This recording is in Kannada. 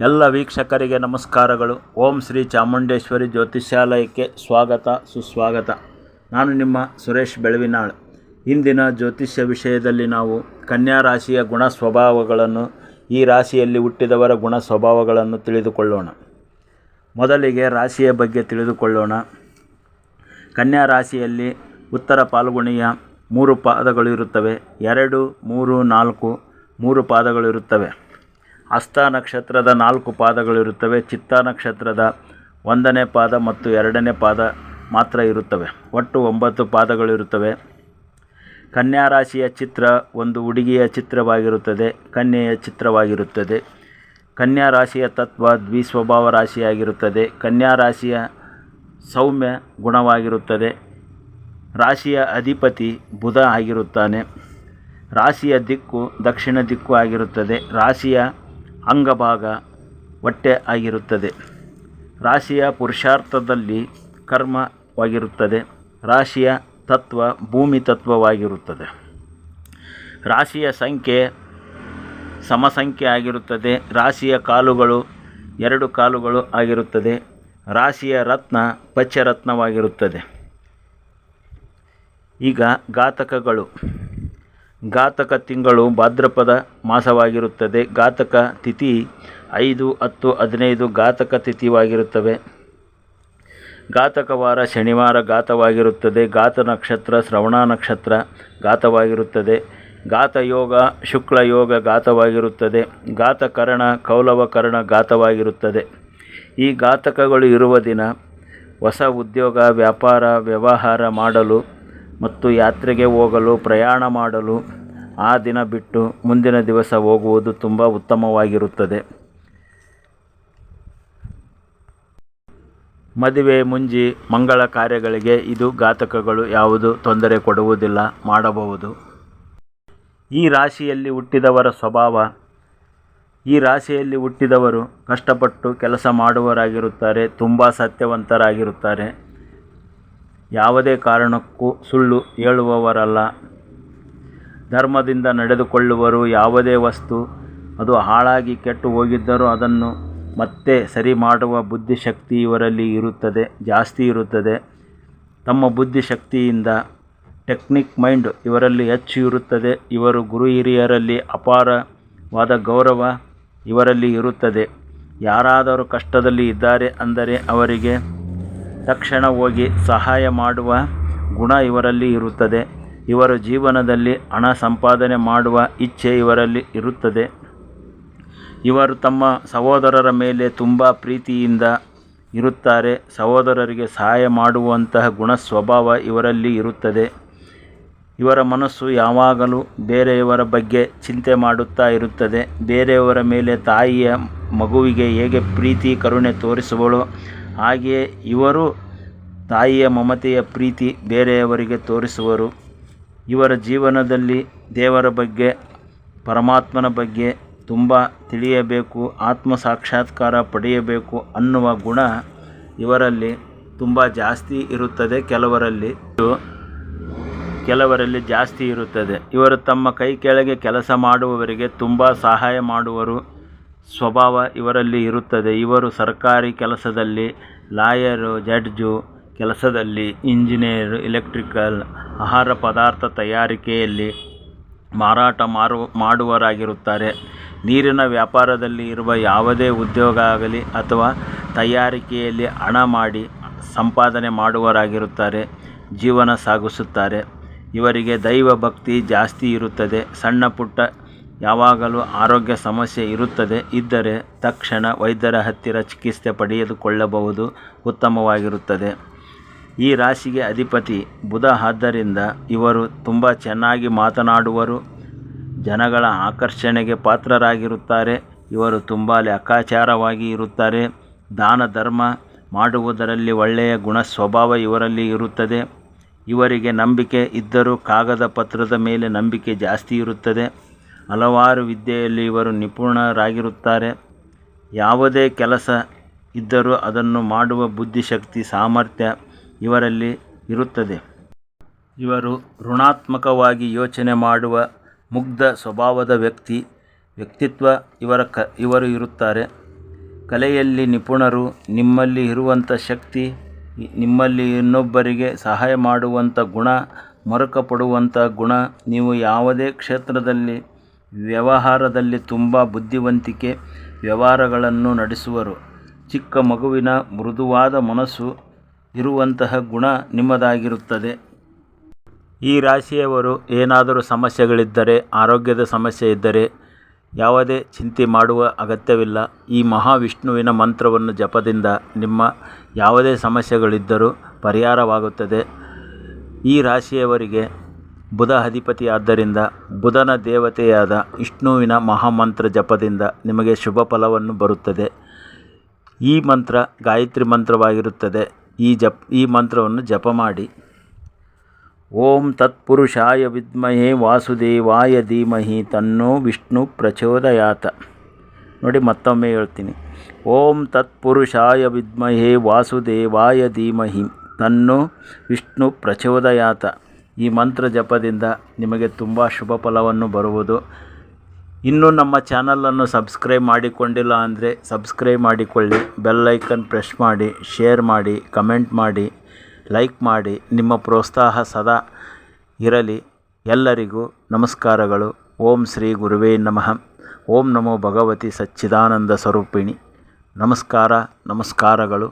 ಎಲ್ಲ ವೀಕ್ಷಕರಿಗೆ ನಮಸ್ಕಾರಗಳು. ಓಂ ಶ್ರೀ ಚಾಮುಂಡೇಶ್ವರಿ ಜ್ಯೋತಿಷ್ಯಾಲಯಕ್ಕೆ ಸ್ವಾಗತ, ಸುಸ್ವಾಗತ. ನಾನು ನಿಮ್ಮ ಸುರೇಶ್ ಬೆಳವಿನಾಳ್. ಇಂದಿನ ಜ್ಯೋತಿಷ್ಯ ವಿಷಯದಲ್ಲಿ ನಾವು ಕನ್ಯಾ ರಾಶಿಯ ಗುಣ ಸ್ವಭಾವಗಳನ್ನು, ಈ ರಾಶಿಯಲ್ಲಿ ಹುಟ್ಟಿದವರ ಗುಣ ಸ್ವಭಾವಗಳನ್ನು ತಿಳಿದುಕೊಳ್ಳೋಣ. ಮೊದಲಿಗೆ ರಾಶಿಯ ಬಗ್ಗೆ ತಿಳಿದುಕೊಳ್ಳೋಣ. ಕನ್ಯಾ ರಾಶಿಯಲ್ಲಿ ಉತ್ತರ ಪಾಲ್ಗುಣಿಯ ಮೂರು ಪಾದಗಳು ಇರುತ್ತವೆ. ಎರಡು, ಮೂರು, ನಾಲ್ಕು, ಮೂರು ಪಾದಗಳು ಇರುತ್ತವೆ. ಹಸ್ತ ನಕ್ಷತ್ರದ ನಾಲ್ಕು ಪಾದಗಳಿರುತ್ತವೆ ಚಿತ್ತ ನಕ್ಷತ್ರದ ಒಂದನೇ ಪಾದ ಮತ್ತು ಎರಡನೇ ಪಾದ ಮಾತ್ರ ಇರುತ್ತವೆ. ಒಟ್ಟು ಒಂಬತ್ತು ಪಾದಗಳಿರುತ್ತವೆ ಕನ್ಯಾ ರಾಶಿಯ ಚಿತ್ರ ಒಂದು ಹುಡುಗಿಯ ಚಿತ್ರವಾಗಿರುತ್ತದೆ. ಕನ್ಯೆಯ ಚಿತ್ರವಾಗಿರುತ್ತದೆ. ಕನ್ಯಾ ರಾಶಿಯ ತತ್ವ ದ್ವಿಸ್ವಭಾವ ರಾಶಿಯಾಗಿರುತ್ತದೆ. ಕನ್ಯಾ ರಾಶಿಯ ಸೌಮ್ಯ ಗುಣವಾಗಿರುತ್ತದೆ. ರಾಶಿಯ ಅಧಿಪತಿ ಬುಧ ಆಗಿರುತ್ತಾನೆ. ರಾಶಿಯ ದಿಕ್ಕು ದಕ್ಷಿಣ ದಿಕ್ಕು ಆಗಿರುತ್ತದೆ. ರಾಶಿಯ ಅಂಗಭಾಗ ಹೊಟ್ಟೆ ಆಗಿರುತ್ತದೆ. ರಾಶಿಯ ಪುರುಷಾರ್ಥದಲ್ಲಿ ಕರ್ಮವಾಗಿರುತ್ತದೆ. ರಾಶಿಯ ತತ್ವ ಭೂಮಿ ತತ್ವವಾಗಿರುತ್ತದೆ. ರಾಶಿಯ ಸಂಖ್ಯೆ ಸಮಸಂಖ್ಯೆ ಆಗಿರುತ್ತದೆ. ರಾಶಿಯ ಕಾಲುಗಳು ಎರಡು ಕಾಲುಗಳು ಆಗಿರುತ್ತದೆ. ರಾಶಿಯ ರತ್ನ ಪಚ್ಚರತ್ನವಾಗಿರುತ್ತದೆ. ಈಗ ಘಾತಕಗಳು. ಘಾತಕ ತಿಂಗಳು ಭಾದ್ರಪದ ಮಾಸವಾಗಿರುತ್ತದೆ. ಘಾತಕ ತಿಥಿ ಐದು, ಹತ್ತು, ಹದಿನೈದು ಘಾತಕ ತಿಥಿವಾಗಿರುತ್ತವೆ. ಘಾತಕ ವಾರ ಶನಿವಾರ ಘಾತವಾಗಿರುತ್ತದೆ. ಘಾತ ನಕ್ಷತ್ರ ಶ್ರವಣ ನಕ್ಷತ್ರ ಘಾತವಾಗಿರುತ್ತದೆ. ಘಾತ ಯೋಗ, ಶುಕ್ಲ ಯೋಗ ಘಾತವಾಗಿರುತ್ತದೆ. ಘಾತಕರಣ ಕೌಲವಕರಣ ಘಾತವಾಗಿರುತ್ತದೆ. ಈ ಘಾತಕಗಳು ಇರುವ ದಿನ ಹೊಸ ಉದ್ಯೋಗ, ವ್ಯಾಪಾರ, ವ್ಯವಹಾರ ಮಾಡಲು ಮತ್ತು ಯಾತ್ರೆಗೆ ಹೋಗಲು, ಪ್ರಯಾಣ ಮಾಡಲು ಆ ದಿನ ಬಿಟ್ಟು ಮುಂದಿನ ದಿವಸ ಹೋಗುವುದು ತುಂಬ ಉತ್ತಮವಾಗಿರುತ್ತದೆ. ಮದುವೆ ಮುಂಜಿ ಮಂಗಳ ಕಾರ್ಯಗಳಿಗೆ ಇದು ಘಾತಕಗಳು ಯಾವುದು ತೊಂದರೆ ಕೊಡುವುದಿಲ್ಲ, ಮಾಡಬಹುದು. ಈ ರಾಶಿಯಲ್ಲಿ ಹುಟ್ಟಿದವರ ಸ್ವಭಾವ, ಈ ರಾಶಿಯಲ್ಲಿ ಹುಟ್ಟಿದವರು ಕಷ್ಟಪಟ್ಟು ಕೆಲಸ ಮಾಡುವರಾಗಿರುತ್ತಾರೆ ತುಂಬ ಸತ್ಯವಂತರಾಗಿರುತ್ತಾರೆ. ಯಾವುದೇ ಕಾರಣಕ್ಕೂ ಸುಳ್ಳು ಹೇಳುವವರಲ್ಲ. ಧರ್ಮದಿಂದ ನಡೆದುಕೊಳ್ಳುವರು ಯಾವುದೇ ವಸ್ತು, ಅದು ಹಾಳಾಗಿ ಕೆಟ್ಟು ಹೋಗಿದ್ದರೂ ಅದನ್ನು ಮತ್ತೆ ಸರಿ ಮಾಡುವ ಬುದ್ಧಿಶಕ್ತಿ ಇವರಲ್ಲಿ ಇರುತ್ತದೆ, ಜಾಸ್ತಿ ಇರುತ್ತದೆ. ತಮ್ಮ ಬುದ್ಧಿಶಕ್ತಿಯಿಂದ ಟೆಕ್ನಿಕ್ ಮೈಂಡ್ ಇವರಲ್ಲಿ ಹೆಚ್ಚು ಇರುತ್ತದೆ. ಇವರು ಗುರು ಹಿರಿಯರಲ್ಲಿ ಅಪಾರವಾದ ಗೌರವ ಇವರಲ್ಲಿ ಇರುತ್ತದೆ. ಯಾರಾದರೂ ಕಷ್ಟದಲ್ಲಿ ಇದ್ದಾರೆ ಅಂದರೆ ಅವರಿಗೆ ತಕ್ಷಣ ಹೋಗಿ ಸಹಾಯ ಮಾಡುವ ಗುಣ ಇವರಲ್ಲಿ ಇರುತ್ತದೆ. ಇವರ ಜೀವನದಲ್ಲಿ ಹಣ ಸಂಪಾದನೆ ಮಾಡುವ ಇಚ್ಛೆ ಇವರಲ್ಲಿ ಇರುತ್ತದೆ. ಇವರು ತಮ್ಮ ಸಹೋದರರ ಮೇಲೆ ತುಂಬ ಪ್ರೀತಿಯಿಂದ ಇರುತ್ತಾರೆ. ಸಹೋದರರಿಗೆ ಸಹಾಯ ಮಾಡುವಂತಹ ಗುಣ ಸ್ವಭಾವ ಇವರಲ್ಲಿ ಇರುತ್ತದೆ. ಇವರ ಮನಸ್ಸು ಯಾವಾಗಲೂ ಬೇರೆಯವರ ಬಗ್ಗೆ ಚಿಂತೆ ಮಾಡುತ್ತಾ ಇರುತ್ತದೆ. ಬೇರೆಯವರ ಮೇಲೆ ತಾಯಿಯ ಮಗುವಿಗೆ ಹೇಗೆ ಪ್ರೀತಿ, ಕರುಣೆ ತೋರಿಸುವಳೋ ಹಾಗೆಯೇ ಇವರು ತಾಯಿಯ ಮಮತೆಯ ಪ್ರೀತಿ ಬೇರೆಯವರಿಗೆ ತೋರಿಸುವರು. ಇವರ ಜೀವನದಲ್ಲಿ ದೇವರ ಬಗ್ಗೆ, ಪರಮಾತ್ಮನ ಬಗ್ಗೆ ತುಂಬ ತಿಳಿಯಬೇಕು, ಆತ್ಮ ಸಾಕ್ಷಾತ್ಕಾರ ಪಡೆಯಬೇಕು ಅನ್ನುವ ಗುಣ ಇವರಲ್ಲಿ ತುಂಬ ಜಾಸ್ತಿ ಇರುತ್ತದೆ ಕೆಲವರಲ್ಲಿ. ಕೆಲವರಲ್ಲಿ ಜಾಸ್ತಿ ಇರುತ್ತದೆ. ಇವರು ತಮ್ಮ ಕೈ ಕೆಳಗೆ ಕೆಲಸ ಮಾಡುವವರಿಗೆ ತುಂಬ ಸಹಾಯ ಮಾಡುವರು. ಸ್ವಭಾವ ಇವರಲ್ಲಿ ಇರುತ್ತದೆ. ಇವರು ಸರ್ಕಾರಿ ಕೆಲಸದಲ್ಲಿ, ಲಾಯರು, ಜಡ್ಜು ಕೆಲಸದಲ್ಲಿ, ಇಂಜಿನಿಯರ್, ಎಲೆಕ್ಟ್ರಿಕಲ್, ಆಹಾರ ಪದಾರ್ಥ ತಯಾರಿಕೆಯಲ್ಲಿ ಮಾರಾಟ ಮಾರು ಮಾಡುವರಾಗಿರುತ್ತಾರೆ ನೀರಿನ ವ್ಯಾಪಾರದಲ್ಲಿ ಇರುವ ಯಾವುದೇ ಉದ್ಯೋಗ ಆಗಲಿ ಅಥವಾ ತಯಾರಿಕೆಯಲ್ಲಿ ಹಣ ಮಾಡಿ ಸಂಪಾದನೆ ಮಾಡುವರಾಗಿರುತ್ತಾರೆ ಜೀವನ ಸಾಗಿಸುತ್ತಾರೆ. ಇವರಿಗೆ ದೈವ ಭಕ್ತಿ ಜಾಸ್ತಿ ಇರುತ್ತದೆ. ಸಣ್ಣ ಪುಟ್ಟ ಯಾವಾಗಲೂ ಆರೋಗ್ಯ ಸಮಸ್ಯೆ ಇರುತ್ತದೆ. ಇದ್ದರೆ ತಕ್ಷಣ ವೈದ್ಯರ ಹತ್ತಿರ ಚಿಕಿತ್ಸೆ ಪಡೆದುಕೊಳ್ಳಬಹುದು. ಉತ್ತಮವಾಗಿರುತ್ತದೆ. ಈ ರಾಶಿಗೆ ಅಧಿಪತಿ ಬುಧ. ಆದ್ದರಿಂದ ಇವರು ತುಂಬ ಚೆನ್ನಾಗಿ ಮಾತನಾಡುವರು. ಜನಗಳ ಆಕರ್ಷಣೆಗೆ ಪಾತ್ರರಾಗಿರುತ್ತಾರೆ. ಇವರು ತುಂಬ ಲೆಕ್ಕಾಚಾರವಾಗಿ ಇರುತ್ತಾರೆ. ದಾನ, ಧರ್ಮ ಮಾಡುವುದರಲ್ಲಿ ಒಳ್ಳೆಯ ಗುಣ ಸ್ವಭಾವ ಇವರಲ್ಲಿ ಇರುತ್ತದೆ. ಇವರಿಗೆ ನಂಬಿಕೆ ಇದ್ದರೂ ಕಾಗದ ಪತ್ರದ ಮೇಲೆ ನಂಬಿಕೆ ಜಾಸ್ತಿ ಇರುತ್ತದೆ. ಹಲವಾರು ವಿದ್ಯೆಯಲ್ಲಿ ಇವರು ನಿಪುಣರಾಗಿರುತ್ತಾರೆ. ಯಾವುದೇ ಕೆಲಸ ಇದ್ದರೂ ಅದನ್ನು ಮಾಡುವ ಬುದ್ಧಿಶಕ್ತಿ, ಸಾಮರ್ಥ್ಯ ಇವರಲ್ಲಿ ಇರುತ್ತದೆ. ಇವರು ಋಣಾತ್ಮಕವಾಗಿ ಯೋಚನೆ ಮಾಡುವ ಮುಗ್ಧ ಸ್ವಭಾವದ ವ್ಯಕ್ತಿ, ವ್ಯಕ್ತಿತ್ವ ಇವರ ಕ, ಇವರು ಇರುತ್ತಾರೆ. ಕಲೆಯಲ್ಲಿ ನಿಪುಣರು ನಿಮ್ಮಲ್ಲಿ ಇರುವಂಥ ಶಕ್ತಿ, ನಿಮ್ಮಲ್ಲಿ ಇನ್ನೊಬ್ಬರಿಗೆ ಸಹಾಯ ಮಾಡುವಂಥ ಗುಣ, ಮರುಕಪಡುವಂಥ ಗುಣ, ನೀವು ಯಾವುದೇ ಕ್ಷೇತ್ರದಲ್ಲಿ ವ್ಯವಹಾರದಲ್ಲಿ ತುಂಬ ಬುದ್ಧಿವಂತಿಕೆ ವ್ಯವಹಾರಗಳನ್ನು ನಡೆಸುವರು. ಚಿಕ್ಕ ಮಗುವಿನ ಮೃದುವಾದ ಮನಸ್ಸು ಇರುವಂತಹ ಗುಣ ನಿಮ್ಮದಾಗಿರುತ್ತದೆ. ಈ ರಾಶಿಯವರು ಏನಾದರೂ ಸಮಸ್ಯೆಗಳಿದ್ದರೆ, ಆರೋಗ್ಯದ ಸಮಸ್ಯೆ ಇದ್ದರೆ ಯಾವುದೇ ಚಿಂತೆ ಮಾಡುವ ಅಗತ್ಯವಿಲ್ಲ. ಈ ಮಹಾವಿಷ್ಣುವಿನ ಮಂತ್ರವನ್ನು ಜಪದಿಂದ ನಿಮ್ಮ ಯಾವುದೇ ಸಮಸ್ಯೆಗಳಿದ್ದರೂ ಪರಿಹಾರವಾಗುತ್ತದೆ. ಈ ರಾಶಿಯವರಿಗೆ ಬುಧ ಅಧಿಪತಿ ಆದ್ದರಿಂದ ಬುಧನ ದೇವತೆಯಾದ ವಿಷ್ಣುವಿನ ಮಹಾಮಂತ್ರ ಜಪದಿಂದ ನಿಮಗೆ ಶುಭ ಫಲವನ್ನು ಬರುತ್ತದೆ. ಈ ಮಂತ್ರ ಗಾಯತ್ರಿ ಮಂತ್ರವಾಗಿರುತ್ತದೆ. ಈ ಜಪ್, ಈ ಮಂತ್ರವನ್ನು ಜಪ ಮಾಡಿ. ಓಂ ತತ್ಪುರುಷಾಯ ವಿದ್ಮಹೇ ವಾಸುದೇವಾಯ ಧೀಮಹಿ ತನ್ನೋ ವಿಷ್ಣು ಪ್ರಚೋದಯಾತ. ನೋಡಿ ಮತ್ತೊಮ್ಮೆ ಹೇಳ್ತೀನಿ. ಓಂ ತತ್ಪುರುಷಾಯ ವಿದ್ಮಹೇ ವಾಸುದೇವಾಯ ಧೀಮಹಿ ತನ್ನೋ ವಿಷ್ಣು ಪ್ರಚೋದಯಾತ. ಈ ಮಂತ್ರ ಜಪದಿಂದ ನಿಮಗೆ ತುಂಬ ಶುಭ ಫಲವನ್ನು ಬರುವುದು. ಇನ್ನೂ ನಮ್ಮ ಚಾನಲನ್ನು ಸಬ್ಸ್ಕ್ರೈಬ್ ಮಾಡಿಕೊಂಡಿಲ್ಲ ಅಂದರೆ ಸಬ್ಸ್ಕ್ರೈಬ್ ಮಾಡಿಕೊಳ್ಳಿ. ಬೆಲ್ಲೈಕನ್ ಪ್ರೆಸ್ ಮಾಡಿ, ಶೇರ್ ಮಾಡಿ, ಕಮೆಂಟ್ ಮಾಡಿ, ಲೈಕ್ ಮಾಡಿ. ನಿಮ್ಮ ಪ್ರೋತ್ಸಾಹ ಸದಾ ಇರಲಿ. ಎಲ್ಲರಿಗೂ ನಮಸ್ಕಾರಗಳು. ಓಂ ಶ್ರೀ ಗುರುವೇ ನಮಃ. ಓಂ ನಮೋ ಭಗವತಿ ಸಚ್ಚಿದಾನಂದ ಸ್ವರೂಪಿಣಿ. ನಮಸ್ಕಾರ, ನಮಸ್ಕಾರಗಳು.